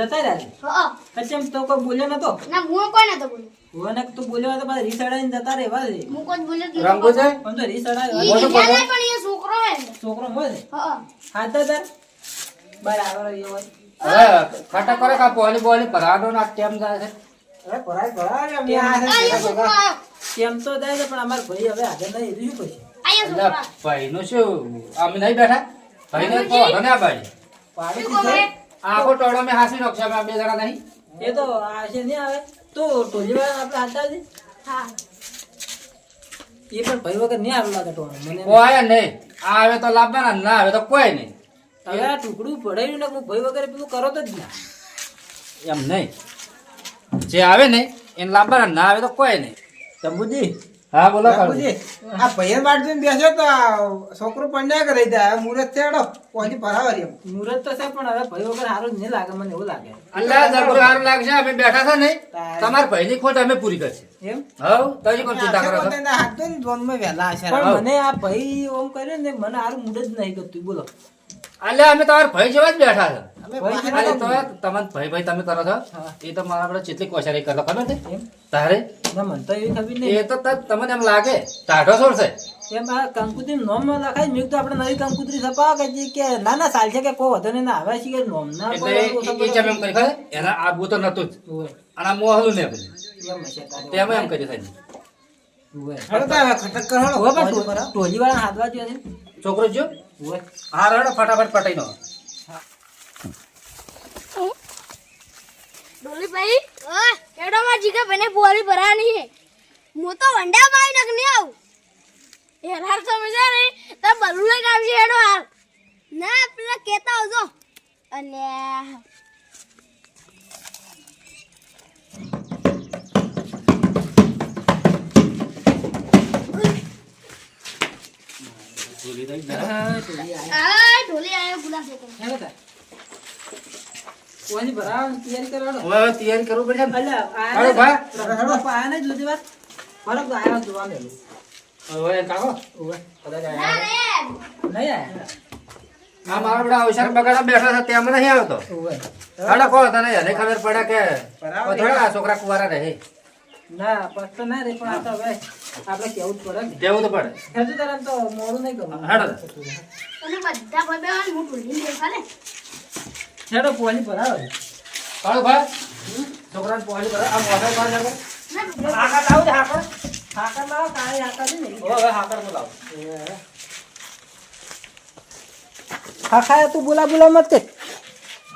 જતા રહ્યા હા. પછી એમ તો કોઈ બોલ્યો નતો? ના હું કોઈ નતો બોલ્યો. તું બોલ્યો તો પાછા રીસાડાઈને જતા રહેવા દે. હું કોઈ બોલ્યો રંગો છે? તો રીસાડા ઈ મોટો બીજા પગાર? નહીં, પણ એ છોકરો હે ને. છોકરો હોય ને? હા. તાર? બરાબર એ હોય. હવે ખાટા કરે કા પોલી બોલી ભરાડો ના જાય છે? અરે કેમ તો છે પણ અમાર ભાઈ હવે આગળ નહીં શું ભાઈ નું શું? અમે નહીં બેઠા? ભાઈ ને કહો તો ના ભાઈ પાડી? આખો ટોળો મેં હાસી નાખશે બે જણા નહીં. એ તો આશે નહીં આવે. તો ટોલી વાળા આપણે હાલતા જ હા. એ પણ ભાઈ વગર નહીં આવે લાગે ટોળો. મને કોઈ નહીં. આ આવે તો લાવવાના ના આવે તો કોઈ નહીં. હવે આ ટુકડું પડાયું ને હું ભાઈ વગર પેલું કરો તો જ ના. એમ નહીં. જે આવે ને એને લાવવાના ના આવે તો કોઈ નહીં. શંભુજી હા બોલો આ ભૈયન બાટજી જોઈને બેસ્યો તો છોકરો પંડ્યા કરે ત્યાં મુરત એડો પછી ભરાવરી મુરત તો છે પણ હવે ભાઈ વગર સારું નહીં લાગે મને એવું લાગે. અલ્લાહ જબરું સારું લાગશે અમે બેઠા છો નહીં? તમાર ભાઈ ની ખોટ અમે પૂરી કરશે. એમ? હવ તમે કોણ ચિંતા કરો છો? પણ મને આ ભાઈ ઓમ કર્યો ને મને સારું મુરત નહીં કરતું બોલો. અલ્યા અમે તમારા ભાઈ જેવા જ બેઠા છે. અમે ભાઈ બહાર અરે તો તમને ભાઈ ભાઈ તમે કરો છો? એ તો મારા આપણે ચેટલી કોશારી કરો ખબર છે? તારે? ના મને તો એવી ખબર એ નહીં તો તમને એમ લાગે ટાઢો છોડશે એમ આ કંકુત્રી નોમમાં લખાય મેં તો આપણે નવી કંકુતરી છપાવ કે જે કે ના ના ચાલ છે કે કોઈ વધુ નહીં ના આવે છે કે નોમ ના એટલે એ- એ જેમ એમ કરી ખરે એના આ તો નતું જ. અને આ મોહલું ને બધું તેમ એમ કરી સાહેબ હવે તો ખટક કરો ટોલી વાળા હાથ બાજુ છોકરો જો હા, રડો, ફટાફટ પટાઈ બને બોરી ભરાની હે. હું તો વંડા મારી નક નહીં આવું. હેરાર સમજે ને તો બલુ લઈને એડો હાલ. ના, પેલા કેતા આવજો. અને આ ઢોલી આયો. ગુલાબ છે કોની ભરાવ તૈયારી કરાવડો હવે તૈયારી કરવું પડશે અલ્યા હાલો ભા. આયા ને જુદી વાત. ફરક તો આયા જોવા મેલું હવે કાકો ઓવે કદાચ ના આયા. રે નહીં આયા? આ મારા બધા અવસર બગાડા બેઠા હતા તેમ નહીં આવતો. ઓવે હાડો કહો તને એને ખબર પડે કે થોડા આ છોકરા કુવારા રહે. ના પસ્ત ના રે પણ આ તો હવે આપણે કેવું જ પડે કેવું તો પડે? હજુ તારે તો મોડું નહીં કરવું. હાડો અને બધા હું ઢોલી દેખા ને હેડો પોની ભરાવો કાળો ભાઈ. છોકરાને પહોંચી કરે આ મોઢા લાવો. ના ઢોલી હાકર લાવો છે હાકર. હાકર લાવો કાળી હાકર છે ઓ હવે હાકર બોલાવો હાકર તું બોલા બોલા મત કે.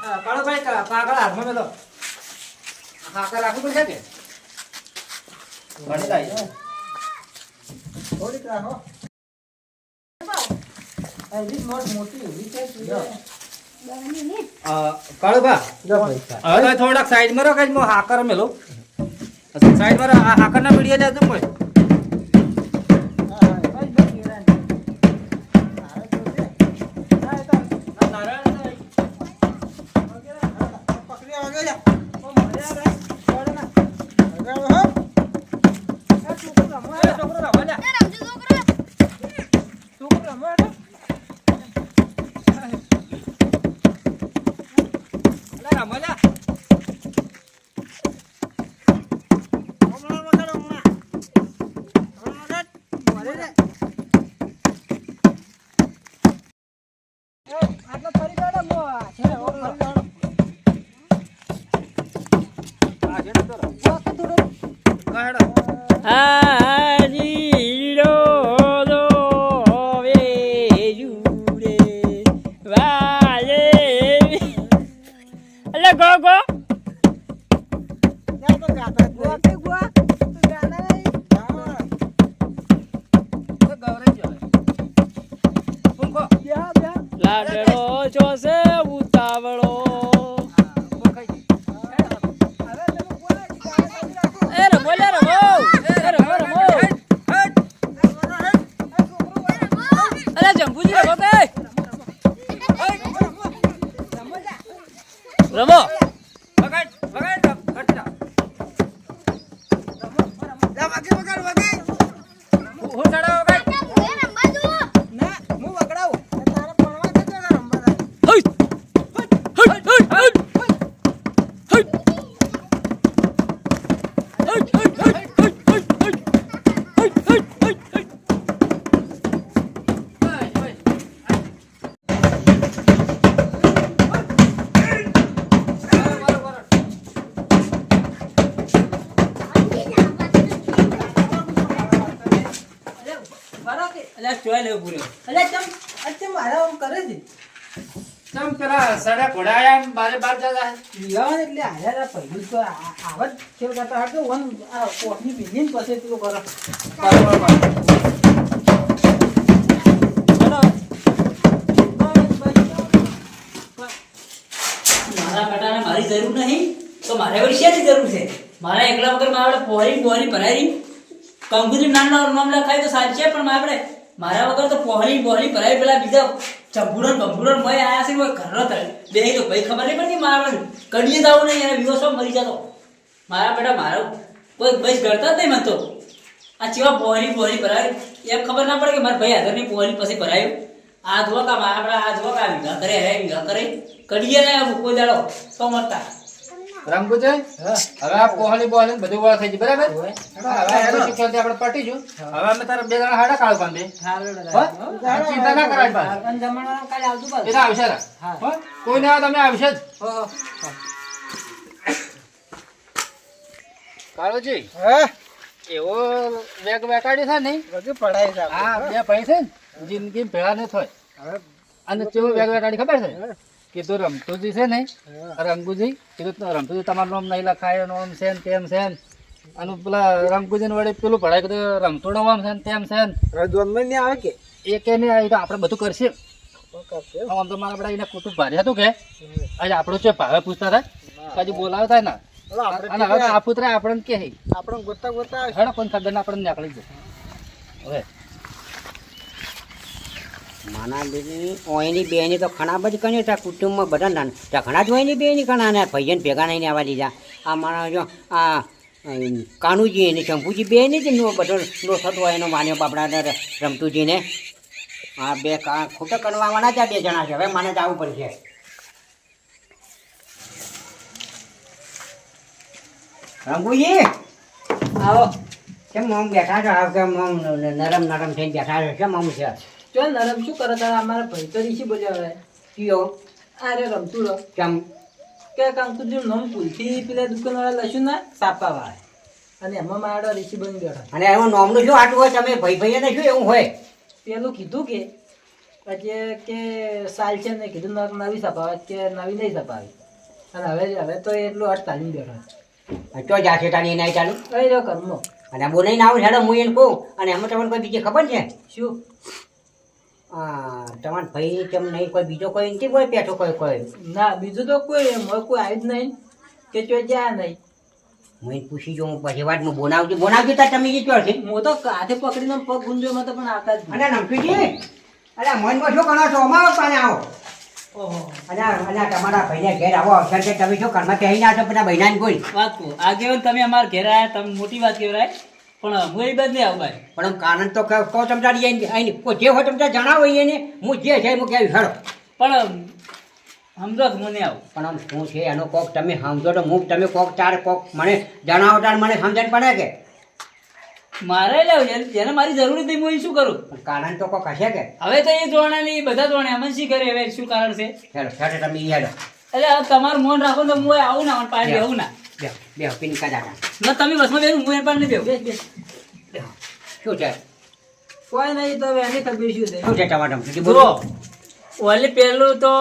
હા, કાળો ભાઈ કા- કાગળ હાથમાં મેલો. હાકર રાખવું પડશે કે? ઘણી લાવી. થોડીક રાખો. થોડાક સાઈડમાં રહો કે હાકર મેલો? સાઈડમાં હાકર ના પીડીએ જતું લાડડો ચોસે ઉતાવળો. ચોય લેવું પૂર્યો અલ્યા ચમ આ મારા આમ કરે છે? ચમ પેલા સડા બારે બાર જતા વિવાહ એટલે રા પહેલું તો આ- આવા જ ખેલ કરતા હતા વન આ કોટની પીધીને પછી તું કરો. મારા બેટાને મારી જરૂર નહીં તો મારે વળી શેની જરૂર છે? મારા એકલા વગર મારા પોહરી પોહરી ભરાઈ કંકુજી નાના મામલા લખાય તો સાચે છે પણ આપણે મારા વગર તો પહોળી બોલી ભરાય પેલા બીજા ચંપુરન બંપુરન મય આયા છે કોઈ ઘરનો તળે બે તો ભાઈ ખબર નહીં પડતી મારા પણ કડીએ જાવ નહીં, એને વિવો સૌ મરી જતો. મારા બેટા મારો કોઈ ભાઈ ગળતા જ નહીં મને તો. આ ચેવા પહોળી પોહરી ભરાય એમ ખબર ના પડે કે મારા ભાઈ હાજરની પહોળી પછી ભરાયું. આ ધોકા મારા આ જો કા વિઘા કરે હે વિઘા કરે કડીએ ને કોઈ દાડો તો મરતા રંગુજય હવે આ પોહલી બોહલી બધું વાળ થઈ ગયું બરાબર? હવે આ શિક્ષણથી આપણે પટીશું. હવે અમે તારા બે જણા હાડા કાઢો કાંદે ચિંતા ના કરાય. જમણવાર એ તો આવશે રા. હા. હો? કોઈ ના તમે આવશે જ. હો, હો. કાળોજી હા? એવો વેગ વેકાડી છે નહીં? બધું પડાય છે હા બે પૈસે ને જિંદગી ભેળા ન થાય અને કેવો વેગ વેકાડી ખબર છે? કીધું રમતુજી છે ને રંગુજી કીધું રમતુજી તમારું નામ નહીં લખાય નામ છે ને તેમ છે ને. અને પેલા રંગુજી વળી પેલું ભણાય કીધું રમતુડો આમ છે ને તેમ છે ને. દોનમાં નહીં આવે કે? એ કે નહીં આવી તો આપણે બધું કરશે? આમ તો મારા બધા એને કુટુંબ ભારે હતું કે. આજે આપણું છે ભાવે પૂછતા થાય પછી બોલાવે થાય ને. અને હવે આ પુત્ર આપણને કે આપણને ગોતા ગોતા પણ ખબર આપણને નીકળી જશે હવે. માના બેની ઓયની બેની તો ખરાબ જ કુટુંબમાં બધા ના ઘણા જ ઓયની બેની ઘણા ને ભાઈઓને ભેગા નહીં આવવા દીધા આ મારા આ કાનુજી અને શંભુજી બે ને જ બધો નો થતો હોય એનો માન્યો બાપડા રમતુજીને. આ બે કા ખોટા કરવાવાળા જ બે જણા છે. હવે મને જ આવવું પડશે. રંગુજી! આવો. કેમ આમ બેઠા છો? આવ કેમ આમ નરમ નરમ થઈને બેઠા છો? કેમ આમ છે? જો નરમ શું કરે તારા અમારા ભાઈ તો રીસી બજાવે કયો અરે રમતું રહો. કેમ? કે કાંકુ જો નમ ભૂલથી પેલા દુકાન વાળા લખ્યું ના સાપા વાળા અને એમાં મારો રીસી બની બેઠા અને એમાં નોમનું શું આટલું હોય તમે ભાઈ ભાઈને શું એવું હોય? પેલું કીધું કે પછી કે સાલ છે ને કીધું નવ- નવી સપાવે કે નવી નહીં સપાવી અને હવે હવે તો એટલું હટ તાલીમ બેઠો ચો જાશે તાની નહીં ચાલુ. કઈ રહ્યો કર્મો. અને બોલાઈને આવું હેડો હું એને કહું. અને એમાં તમને કોઈ બીજી ખબર છે? શું? તમારા ભાઈ કેમ નહીં કોઈ બીજો કોઈ નથી કોઈ પેઠો કોઈ કોઈ? ના બીજું તો કોઈ મોય કોઈ આવી જ નહીં. કે ચો જ્યાં નહીં. હું પૂછી જો હું પછી વાત હું બોનાવજો બોનાવજો તાર તમે જે ચોર છે. હું તો હાથે પકડીને પગ ગુંજો માં તો પણ આવતા જ અને નમકીજી અરે મનમાં શું કરો છો? અમારો પાને આવો. તમારા ભાઈને ઘેર આવો અવસર છે. તમે શું ઘરમાં કહી ના છો? બધા બહેનાને કોઈ વાત આગેવાન તમે અમારા ઘેર આવ્યા તમે મોટી વાત કહેવાય. પણ હું એ નહીં આવું ભાઈ પણ આમ કારણ તો કહો આઈને આઈને કોઈ જે હોય ચમચા જણાવો એને. હું જે છે હું કહેવી હેડો પણ સમજો નહીં આવું. પણ આમ શું છે? એનો કોક તમે સમજો તો હું તમે કોક ચાર કોક મને જણાવો તાર મને સમજણ પડે કે? મારે લેવું જેને મારી જરૂર હતી હું શું કરું? પણ કારણ તો કોક હશે કે? હવે તો એ જોવાના નહીં બધા ધોરણે અમે શી કરે હવે શું કારણ છે? હેડો હેડો તમે ઈ હેડો. એટલે તમારું મન રાખો તો હું આવું ના પાડી આવું ના. બે બે દાદા ના તમે બસમાં બેરું હું એ પણ નહીં બેવું બેસ. બેસ શું છે? કોઈ નહીં તો એની ખબર શું છે? શું છે ટમાટમ બોલો. ઓલે પહેલું તો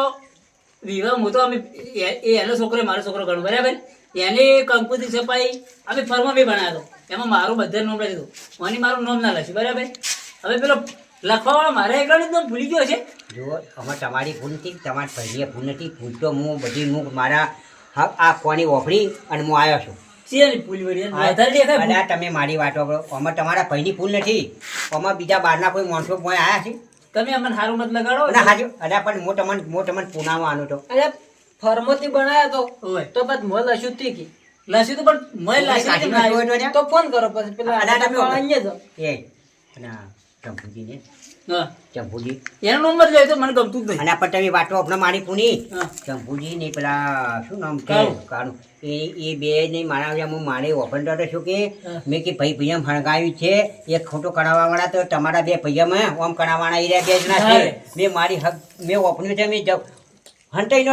વિવાહ હું તો અમે એ એ એનો છોકરો મારો છોકરો ગણું બરાબર? એની કંકુતી છપાઈ અમે ફર્મા બી બનાવ્યો એમાં મારું બધા નોમ લખી દીધું મને મારું નોમ ના લખ્યું બરાબર? હવે પેલો લખવાવાળો મારે એકલાનું તો ભૂલી ગયો છે. જો અમે તમારી ભૂલ નથી તમારી ભાઈએ ભૂલ નથી ભૂલ તો હું બધી હું મારા હ- આ કોની ઓફડી અને હું આવ્યો છું. શેની દેખાય આ તમે મારી વાત કરો. અમે તમારા ભાઈની ફૂલ નથી. અમે બીજા બહારના કોઈ માણસો કોઈ આવ્યા છે? તમે અમને સારું મત લગાડો ના હાજો. અરે પણ હું તમને હું તમને પુનામાં આનું તો. અરે ફર્મોથી બનાવ્યા તો. તો બસ મોં લસ્યું તી કી? લસ્યું તો પણ મય? હોય તો ફોન કરો પછી પેલા અરે, તમે અહીંયા જો. એ ના હા. ચંપુજી. એનો નંબર જોઈએ તો મને ગમતું જ નહીં. અને આ પણ આપણે મારી પુની. ચંપુજી ને પેલા શું નામ છે કાળું. કાળું. એ એ બે ને મારા હું મારે ઓપન છું કે મેં કે ભાઈ ભૈયા ફણગાવ્યું છે. એક ખોટો કરાવવા તો તમારા બે ભૈયામાં ઓમ કરાવવાના એ રહ્યા બે જણા છે મેં મારી હક મેં ઓપન્યું છે મેં જ- હંતાઈ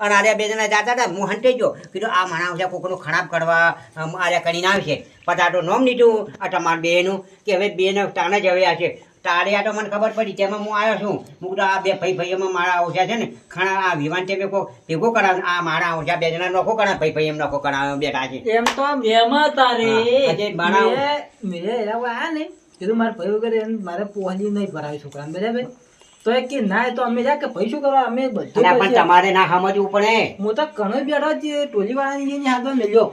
અને આર્યા બે જણા જાતા હતા હું હંતાઈ ગયો. કીધું આ માણસ છે કોકનું ખરાબ કરવા આર્યા કરીને આવશે. પટાટો નોમ લીધું આ તમારા બેનું કે હવે બેને તાણે જ હવે આવશે તારે આ તો મને ખબર પડી તેમાં હું આવ્યો છું કીધું આ બે ભાઈ ભાઈઓમાં મારા ઓછા છે ને ખણા આ વિવાન તે ભેગો ભેગો કરાવ આ મારા ઓછા બે જણા નોખો કરાવ ભાઈ ભાઈ એમ નોખો કરાવ બેઠા છે એમ તો મેમાં તારે. આજે મારા મેં મેં આ ને કીધું મારે ભાઈ વગર મારે પહોંચી નહીં ભરાવી છોકરાને બરાબર? તો એ કે ના તો અમે જા કે ભાઈ શું કરવા અમે બધું પણ તમારે ના સમજવું પડે. હું તો ઘણો બેઠો જ ટોલી વાળાની હાથમાં મેલ્યો.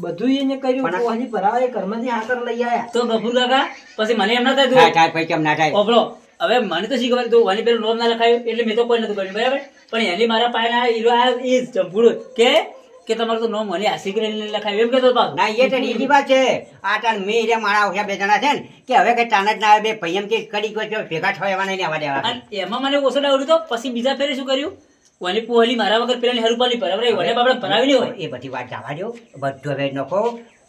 બધું એને કર્યું. પણ- પહોંચી ભરાવા એ હાકર લઈ આયા. તો ગફુર કાકા પછી મને એમ ના થાય થાય થાય ભાઈ કેમ ના થાય? ઓપડો હવે મને તો શી ખબર વાની પેલું નોમ ના લખાયું એટલે મેં તો કોઈ નતું કર્યું બરાબર? પણ એની મારા પાસે હીરો આ એ ચંપુડો કે? કે તમારું તો નોમ મને આશી કરીને લખાયું એમ કેતો પાછો. ના એ તો એની વાત છે. આ તાર મેં રે મારા ઓછા બે જણા છે ને કે હવે કઈ તાન જ ના આવે બે ભાઈ એમ કે કડી ગયો ભેગા થવા એવા નહીં આવવા દેવા. એમાં મને ઓછો ડાવડ્યું તો પછી બીજા ફેરે શું કર્યું? વાની પોહલી મારા વગર પેલાની હરુપાલી પર એ વડે બાપડે ભરાવી હોય. એ બધી વાત જવા દો બધું હવે નખો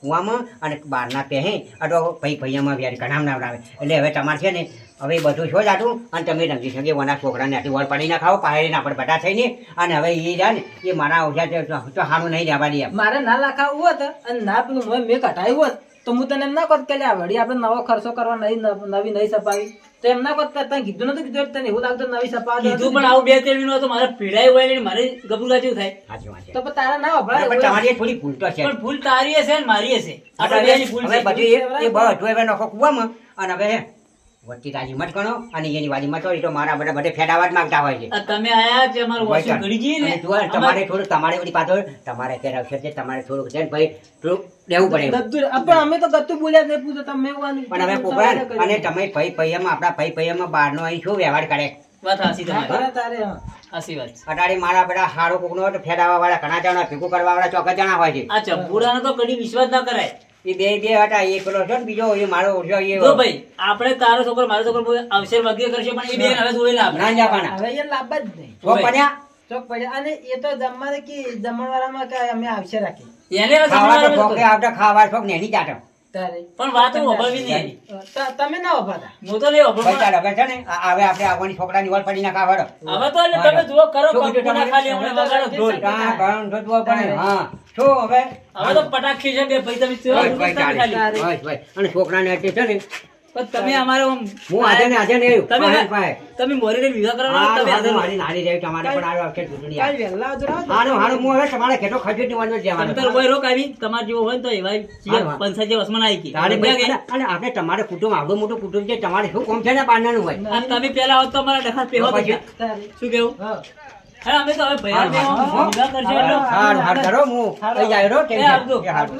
કુવામાં અને બહારના પહે અટો ભાઈ ભૈયામાં વ્યાર ઘણા ના આવે એટલે હવે તમારે છે ને હવે બધું છો જાતું અને તમે રમજી શકે વના છોકરાને આટલી વળ પડી ના ખાઓ પાયરીને આપણે બધા થઈને. અને હવે એ જાય ને એ મારા ઓછા છે તો તો હાનું નહીં રહેવા દે મારે ના લખાવું હોત અને ના પેલું મેં કઢાયું હોત તો હું તને એમ ના કહત કે લ્યા વળી આપણે નવો ખર્ચો કરવા નહીં નવી નહીં સપાવી તો એમના ના તને કીધું નતું કીધું તને એવું લાગતું નવી સપાવા દે. કીધું પણ આવું બે તેલ નો તો મારે પીડાય હોય ને મારે ગબરું ગાચું થાય. તો પણ તારા ના વપરાય પણ તમારી થોડી ભૂલ તો છે પણ ભૂલ તારી હશે ને મારી હશે આપણે બેની ભૂલ છે. બધું એ- એ બધું હવે નખો કુવામાં અને હવે વચ્ચે રાજી મત ગણો અને એની વાજી મત હોય તો મારા બધા બધે ફેડાવા જ માંગતા હોય છે. તમે આયા છે અમારું વોશિંગ ઘડી જઈએ ને. તમારે થોડું તમારે બધી પાછળ તમારે અવસર છે તમારે થોડુંક છે ભાઈ થોડુંક રહેવું પડે પણ અમે તો ગતું બોલ્યા નહીં પૂછો તમે પણ અમે પોપરા અને તમે ભાઈ પૈયામાં આપણા ભાઈ પૈયામાં બહારનો અહીં શું વ્યવહાર કરે? વાત હાસી હા, તારે હાસી વાત. અટાડી મારા બધા હારો કોકનો હોય વાળા ઘણા જણા ભેગું કરવા વાળા ચોક્કસ જણા હોય છે. આ ચંપુડાનો તો કદી વિશ્વાસ ના કરાય. એ બે બે હતા એ પેલો છે ને બીજો એ મારો ઓછો એ જો ભાઈ આપણે તારો છોકરો મારો છોકરો અવશે અવસર વગેરે કરશે પણ એ બે હવે જોઈ લાભ ના જવાના હવે એ લાભ જ નહીં. તો પડ્યા? ચોક પડ્યા. અને એ તો જમવાને કે જમણવાળામાં કે અમે આવશે રાખી. એને ખાવા આવતા ખાવા શોખ ને એની પણ વાતો વભાવી નહીં. તમે ના વફાતા હું તો નહીં વભાવ, ભાઈ હવે છે ને હવે આપણે આવવાની છોકરાની વળ પડી નાખા ખાવા હવે તો એટલે તમે જુઓ કરો શું કીધું પંખુના તમારે? ખાલી હમણાં વગાડો ઢોલ. હા ઘણું જોતું પડે. હા. શું હવે? હવે તો પટાખી છે બે ભાઈ તમે જુઓ. ખાલી. અને છોકરાને છે ને તમે અમારે હું આજે ને આજે ને તમે પાહે પાહે. તમે મોરીને વિવાહ કરાવવાનો તમે હારું, મારી નાની જેવી તમારે પણ આવ્યો વખતે ચૂંટણી કાલ આવે. વહેલા આવજો રાવ તો. હારું, હારું, હું હવે તમારે ખેતો ખજૂરની વાંધો જ જવાનો. તમે કોઈ રોક આવી તમારે જેવો હોય તો એવા હારું, હારું. પંચાયત જે વસમાં આવી ગઈ. તારે સમજ્યા કે? અને અને આપણે તમારે કુટુંબ આગળ મોટું કુટુંબ છે તમારે શું કોમ છે ને બારનાનું હોય તમે પેલા આવો તો અમારા ડખા પેહો તો પછી? શું કેવું હા. અમે તો હવે ભૈયા હારું. વિવાહ હારું હું થઈ જાય રો આવજો. હારું.